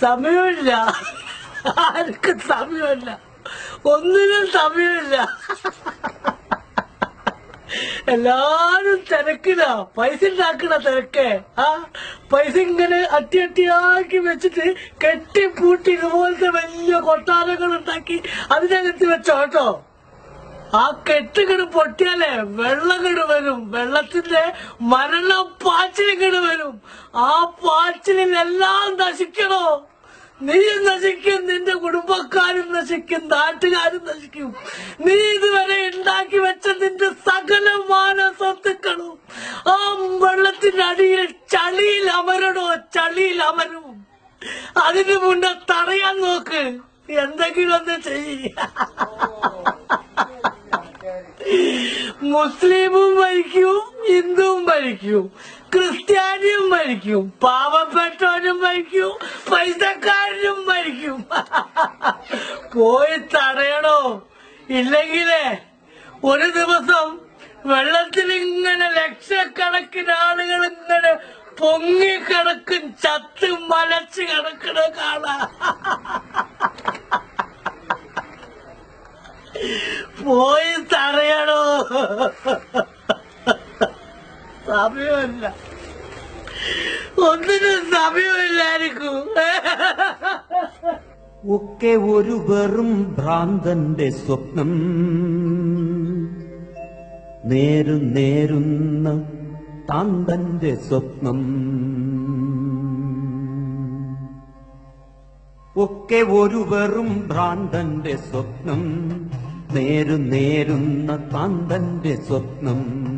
സമയമില്ല. ആർക്കും സമയമില്ല. ഒന്നിനും സമയമില്ല. എല്ലാരും തിരക്കില. പൈസ ഉണ്ടാക്കണ തിരക്ക്. ആ പൈസ ഇങ്ങനെ അട്ടി അട്ടിയാക്കി വെച്ചിട്ട് കെട്ടി പൂട്ടി ഇതുപോലത്തെ വലിയ കൊട്ടാരങ്ങൾ ഉണ്ടാക്കി അതിനകത്ത് വെച്ചോ കേട്ടോ. ആ കെട്ടുകിട് പൊട്ടിയാലേ വെള്ളകിട് വരും. വെള്ളത്തിന്റെ മരണ പാച്ചിലിങ്ങട് വരും. ആ പാച്ചിലിനെല്ലാം നശിക്കണോ? നീയും നശിക്കും നിന്റെ കുടുംബക്കാരും നശിക്കും നാട്ടുകാരും നശിക്കും. നീ ഇതുവരെ ഉണ്ടാക്കി വെച്ച നിന്റെ സകലമാന സ്വത്തുക്കളും ആ വെള്ളത്തിന്റെ അടിയിൽ ചളിയിൽ അമരണോ? ചളിയിൽ അമരും. അതിനു മുന്നേ തടയാൻ നോക്ക്. എന്തെങ്കിലും ഒന്ന് ചെയ്യ. മുസ്ലിമും മരിക്കും. മരിക്കും. ക്രിസ്ത്യാനിയും മരിക്കും. പാവപ്പെട്ടവനും മരിക്കും. പൈസക്കാരനും മരിക്കും. പോയി തടയണോ? ഇല്ലെങ്കിലേ ഒരു ദിവസം വെള്ളത്തിൽ ഇങ്ങനെ ലക്ഷക്കണക്കിന് ആളുകൾ ഇങ്ങനെ പൊങ്ങിക്കിടക്കും ചത്ത് മലച്ച് കിടക്കണ കാണാ. പോയി തടയണോ? സമയമില്ല. ഒന്നിനും സമയമില്ലായിരിക്കും. ഒക്കെ ഒരു വെറും ഭ്രാന്തന്റെ സ്വപ്നം. നേരും നേരുന്ന താന്തന്റെ സ്വപ്നം. ഒക്കെ ഒരു വെറും ഭ്രാന്തന്റെ സ്വപ്നം. നേരും നേരുന്ന താന്തന്റെ സ്വപ്നം.